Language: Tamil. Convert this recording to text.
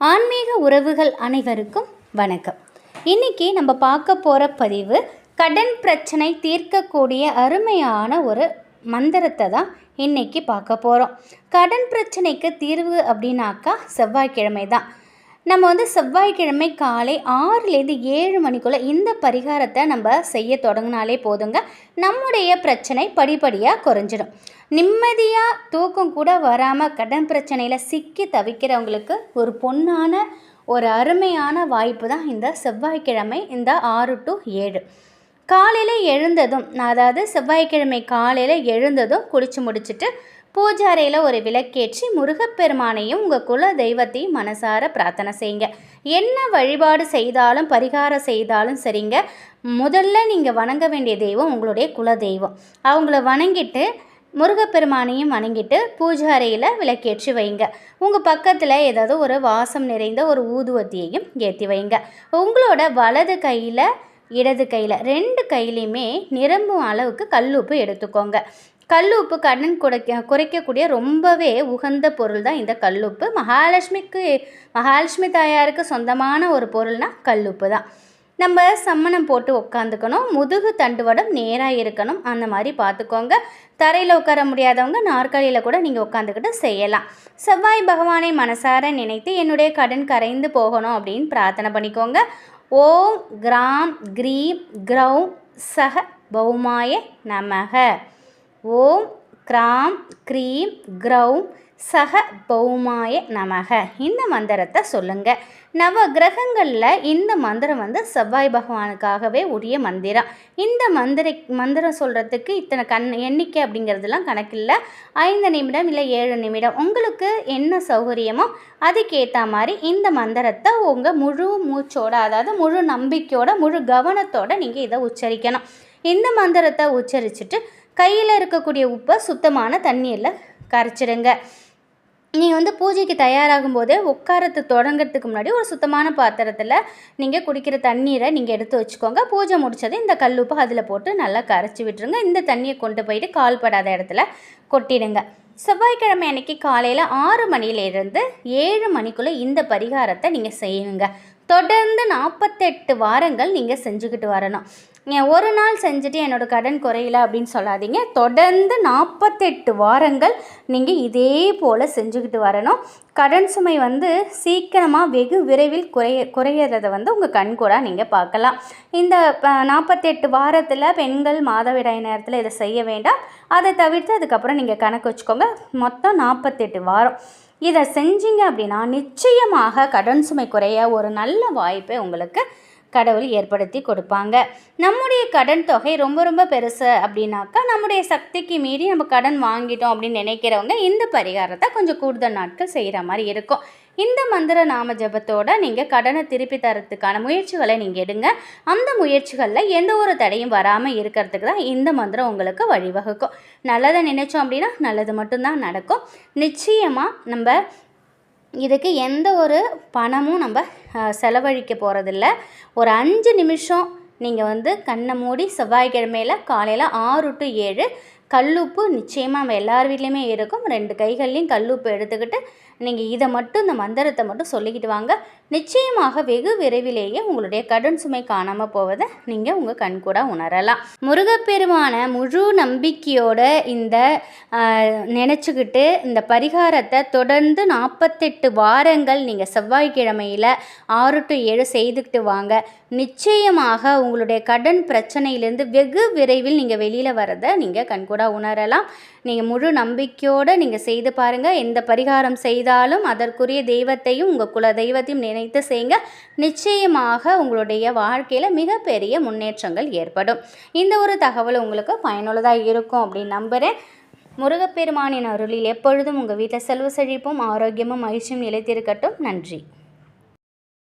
ஆன்மீக உறவுகள் அனைவருக்கும் வணக்கம். இன்னைக்கு நம்ம பார்க்க போகிற பதிவு கடன் பிரச்சனை தீர்க்கக்கூடிய அருமையான ஒரு மந்திரத்தை தான் இன்றைக்கி பார்க்க போகிறோம் கடன் பிரச்சனைக்கு தீர்வு அப்படின்னாக்கா செவ்வாய்க்கிழமை தான். நம்ம வந்து செவ்வாய்க்கிழமை காலை ஆறுலேருந்து ஏழு மணிக்குள்ளே இந்த பரிகாரத்தை நம்ம செய்ய தொடங்கினாலே போதுங்க. நம்முடைய பிரச்சனை படிப்படியாக குறைஞ்சிடும். நிம்மதியாக தூக்கம் கூட வராமல் கடன் பிரச்சனையில் சிக்கி தவிக்கிறவங்களுக்கு ஒரு பொண்ணான ஒரு அருமையான வாய்ப்பு தான் இந்த செவ்வாய்க்கிழமை இந்த ஆறு டு ஏழு. காலையில் எழுந்ததும் அதாவது செவ்வாய்க்கிழமை காலையில் எழுந்ததும் குளித்து முடிச்சுட்டு பூஜாரையில் ஒரு விளக்கேற்றி முருகப்பெருமானையும் உங்கள் குல தெய்வத்தையும் மனசார பிரார்த்தனை செய்யுங்க. என்ன வழிபாடு செய்தாலும் பரிகாரம் செய்தாலும் சரிங்க. முதல்ல நீங்கள் வணங்க வேண்டிய தெய்வம் உங்களுடைய குல தெய்வம். அவங்கள வணங்கிட்டு முருகப்பெருமானையும் வணங்கிட்டு பூஜாரையில் விளக்கேற்றி வைங்க. உங்கள் பக்கத்தில் ஏதாவது ஒரு வாசம் நிறைந்த ஒரு ஊதுவத்தியையும் ஏற்றி வைங்க. உங்களோட வலது கையில் இடது கையில் ரெண்டு கையிலையுமே நிரம்பும் அளவுக்கு கல்லுப்பு எடுத்துக்கோங்க. கல்லுப்பு கடன் குறைக்க குறைக்கக்கூடிய ரொம்பவே உகந்த பொருள் தான் இந்த கல்லுப்பு மகாலட்சுமிக்கு மகாலட்சுமி தாயாருக்கு சொந்தமான ஒரு பொருள்னால் கல்லுப்பு தான் நம்ம சம்மணம் போட்டு உட்காந்துக்கணும் முதுகு தண்டுவடம் நேராக இருக்கணும். அந்த மாதிரி பார்த்துக்கோங்க தரையில் உட்கார முடியாதவங்க நாற்காலியில் கூட நீங்கள் உட்காந்துக்கிட்டு செய்யலாம். செவ்வாய் பகவானை மனசார நினைத்து என்னுடைய கடன் கரைந்து போகணும் அப்படின்னு பிரார்த்தனை பண்ணிக்கோங்க. ஓம் கிராம் கிரீம் கிரௌ சக பௌமாய நமக. ஓம் கிராம் க்ரீம் கிரௌம் சக பௌமாய நமக. இந்த மந்திரத்தை சொல்லுங்கள் நவ கிரகங்களில் இந்த மந்திரம் வந்து செவ்வாய் பகவானுக்காகவே உரிய மந்திரம். இந்த மந்திர மந்திரம் சொல்கிறதுக்கு இத்தனை கண் எண்ணிக்கை அப்படிங்கிறதுலாம் கணக்கில்லை. ஐந்து நிமிடம் இல்லை ஏழு நிமிடம். உங்களுக்கு என்ன சௌகரியமோ அதுக்கேற்ற மாதிரி இந்த மந்திரத்தை உங்கள் முழு மூச்சோட அதாவது முழு நம்பிக்கையோட முழு கவனத்தோடு நீங்கள் இதை உச்சரிக்கணும். இந்த மந்திரத்தை உச்சரிச்சுட்டு கையில் இருக்கக்கூடிய உப்பை சுத்தமான தண்ணீரில் கரைச்சிடுங்க. நீங்கள் வந்து பூஜைக்கு தயாராகும் போதே உட்காரத்து தொடங்கிறதுக்கு முன்னாடி ஒரு சுத்தமான பாத்திரத்தில் நீங்கள் குடிக்கிற தண்ணீரை நீங்கள் எடுத்து வச்சுக்கோங்க. பூஜை முடித்தது இந்த கல்லுப்பு அதில் போட்டு நல்லா கரைச்சி விட்டுருங்க. இந்த தண்ணியை கொண்டு போயிட்டு கால்படாத இடத்துல கொட்டிடுங்க. செவ்வாய்க்கிழமை அன்னைக்கு காலையில் ஆறு மணியிலேருந்து ஏழு மணிக்குள்ளே இந்த பரிகாரத்தை நீங்கள் செய்யுங்க. தொடர்ந்து நாற்பத்தெட்டு வாரங்கள் நீங்கள் செஞ்சுக்கிட்டு வரணும். நீங்கள் ஒரு நாள் செஞ்சுட்டு என்னோடய கடன் குறையல அப்படின்னு சொல்லாதீங்க. தொடர்ந்து நாற்பத்தெட்டு வாரங்கள் நீங்கள் இதே போல் செஞ்சுக்கிட்டு வரணும். கடன் சுமை வந்து சீக்கிரமாக வெகு விரைவில் குறைய குறையிறத வந்து உங்கள் கண் கூட நீங்கள் பார்க்கலாம். இந்த நாற்பத்தெட்டு வாரத்தில் பெண்கள் மாதவிடாய் நேரத்தில் இதை செய்ய வேண்டாம். அதை தவிர்த்து அதுக்கப்புறம் நீங்கள் கணக்கு வச்சுக்கோங்க. மொத்தம் நாற்பத்தெட்டு வாரம். இதை செஞ்சீங்க அப்படின்னா நிச்சயமாக கடன் சுமை குறைய ஒரு நல்ல வாய்ப்பை உங்களுக்கு கடவுள் ஏற்படுத்தி கொடுப்பாங்க. நம்முடைய கடன் தொகை ரொம்ப ரொம்ப பெருசு அப்படின்னாக்கா நம்முடைய சக்திக்கு மீறி நம்ம கடன் வாங்கிட்டோம் அப்படின்னு நினைக்கிறவங்க இந்த பரிகாரத்தை கொஞ்சம் கூடுதல் நாட்கள் செய்கிற மாதிரி இருக்கும். இந்த மந்திர நாம ஜபத்தோட நீங்கள் கடனை திருப்பி தரத்துக்கான முயற்சிகளை நீங்கள் எடுங்க. அந்த முயற்சிகளில் எந்த ஒரு தடையும் வராமல் இருக்கிறதுக்கு தான் இந்த மந்திரம் உங்களுக்கு வழிவகுக்கும். நல்லதை நினைச்சோம் அப்படின்னா நல்லது மட்டும்தான் நடக்கும். நிச்சயமாக நம்ம இதுக்கு எந்த ஒரு பணமும் நம்ம செலவழிக்க போகிறதில்ல ஒரு அஞ்சு நிமிஷம் நீங்கள் வந்து கண்ணை மூடி செவ்வாய்க்கிழமையில் காலையில் ஆறு டு ஏழு கல்லுப்பு நிச்சயமாக நம்ம எல்லார் வீட்லேயுமே இருக்கும். ரெண்டு கைகள்லையும் கல்லுப்பு எடுத்துக்கிட்டு நீங்கள் இதை மட்டும் இந்த மந்திரத்தை மட்டும் சொல்லிக்கிட்டு வாங்க. நிச்சயமாக வெகு விரைவிலேயே உங்களுடைய கடன் சுமை காணாமல் போவதை நீங்கள் உங்கள் கண்கூடாக உணரலாம். முருகப்பெருமான முழு நம்பிக்கையோட இந்த நினச்சிக்கிட்டு இந்த பரிகாரத்தை தொடர்ந்து நாற்பத்தெட்டு வாரங்கள் நீங்கள் செவ்வாய்க்கிழமையில் ஆறு டு ஏழு செய்துக்கிட்டு வாங்க. நிச்சயமாக உங்களுடைய கடன் பிரச்சனையிலேருந்து வெகு விரைவில் நீங்கள் வெளியில் வரதை நீங்கள் கண்கூட உணரலாம். நீங்கள் முழு நம்பிக்கையோடு நீங்கள் செய்து பாருங்கள் எந்த பரிகாரம் செய்தாலும் அதற்குரிய தெய்வத்தையும் உங்கள் குல தெய்வத்தையும் நினைத்து செய்யுங்க. நிச்சயமாக உங்களுடைய வாழ்க்கையில் மிகப்பெரிய முன்னேற்றங்கள் ஏற்படும். இந்த ஒரு தகவல் உங்களுக்கு பயனுள்ளதாக இருக்கும் அப்படின்னு நம்புகிறேன் முருகப்பெருமானின் அருளில் எப்பொழுதும் உங்கள் வீட்டில் செல்வ செழிப்பும் ஆரோக்கியமும் மகிழ்ச்சியும் நிலைத்திருக்கட்டும். நன்றி.